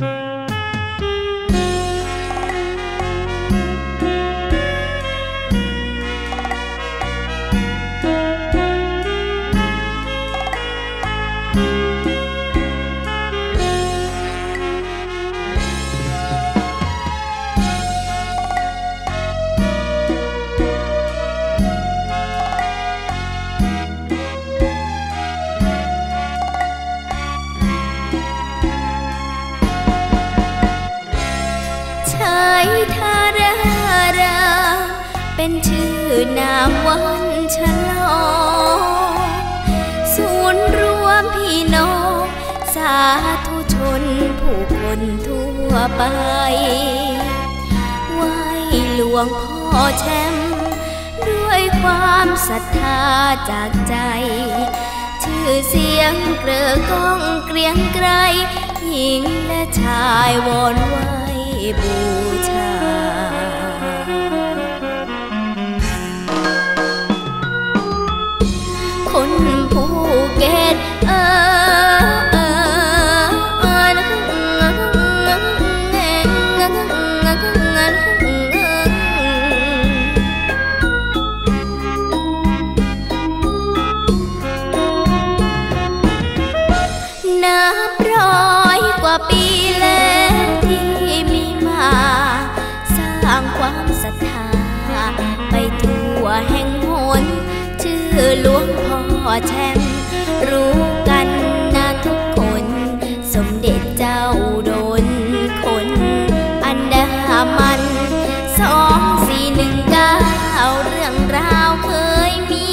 ช ชื่อนามวันฉลองศูนย์รวมพี่น้องสาธุชนผู้คนทั่วไป ไหวหลวงพ่อแชมป์ด้วยความศรัทธาจากใจ ชื่อเสียงเกลือก้องเกรียงไกรหญิงและชายวอนไหวบูชา นับร้อยกว่าปีแล้วที่มีมา สร้างความศรัทธา ไปทั่วแห่งหน ชื่อหลวงพ่อแชมรู้กันนะทุกคน สมเด็จเจ้าโดนคนอันดามันสองสี่หนึ่งเก้าเรื่องราวเคยมี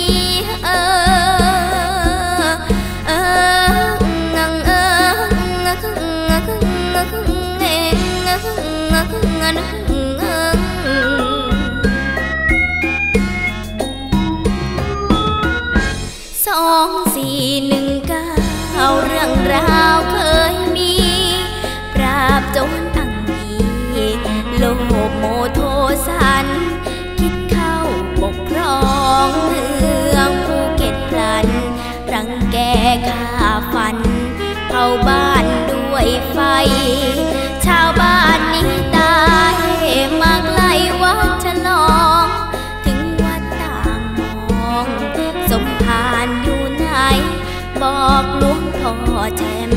ชาวบ้านนี้ตายมาไกลวัดฉลอง ถึงวัดต่างมอง สมภารอยู่ไหน บอกหลวงพ่อแจ่ม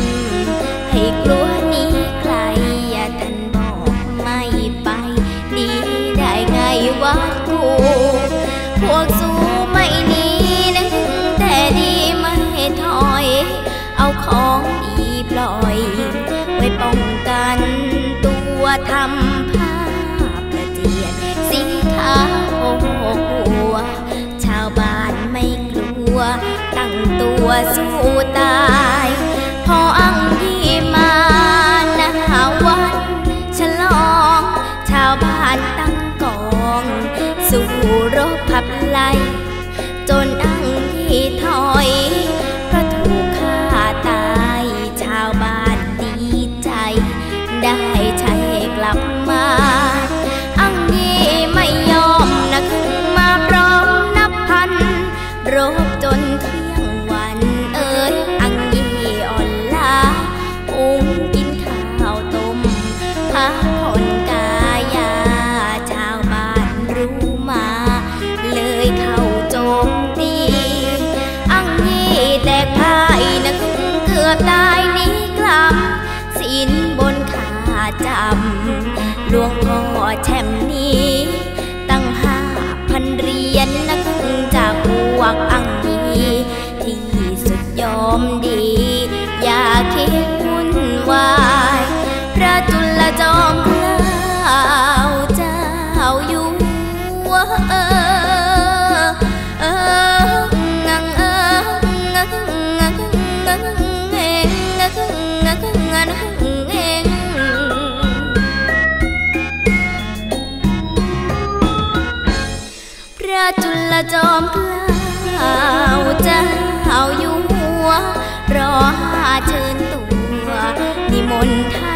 สู้ตายพออังที่มาหน้าวันฉลองชาวบ้านตั้งกอง สู้รบขับไล่จนอังที่ถอยเพราะถูกฆ่าตายชาวบ้านดีใจ ได้ใช้กลับมา จำหลวงพ่อแช่มนี้ ตั้งห้าพันเหรียญนะจากพวกอังยีที่สุดยอมดี อย่าคิดวุ่นวายพระจุลจอมเกล้าเจ้าอยู่เออเออ จุลจอมเกล้าเจ้าอยู่หัว รอหาเชิญตัวนิมนต์ท่าน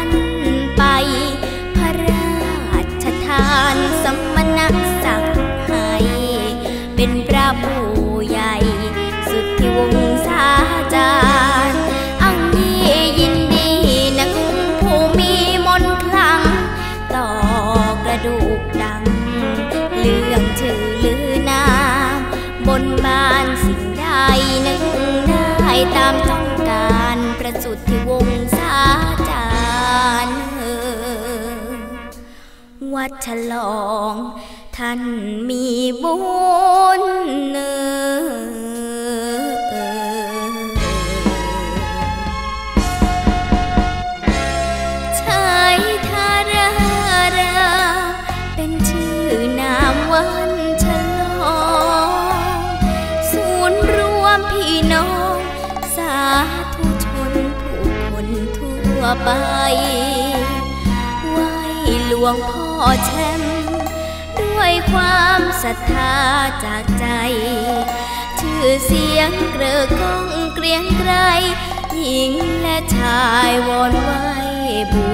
ตามต้องการประสุทธิวงศาจารย์วัดฉลอง ท่านมีบุญเนื้อ ไป ไหวหลวงพ่อแชมป์ด้วยความศรัทธาจากใจ ชื่อเสียงเกลือก้องเกรียงไกรหญิงและชายวอนไหวบู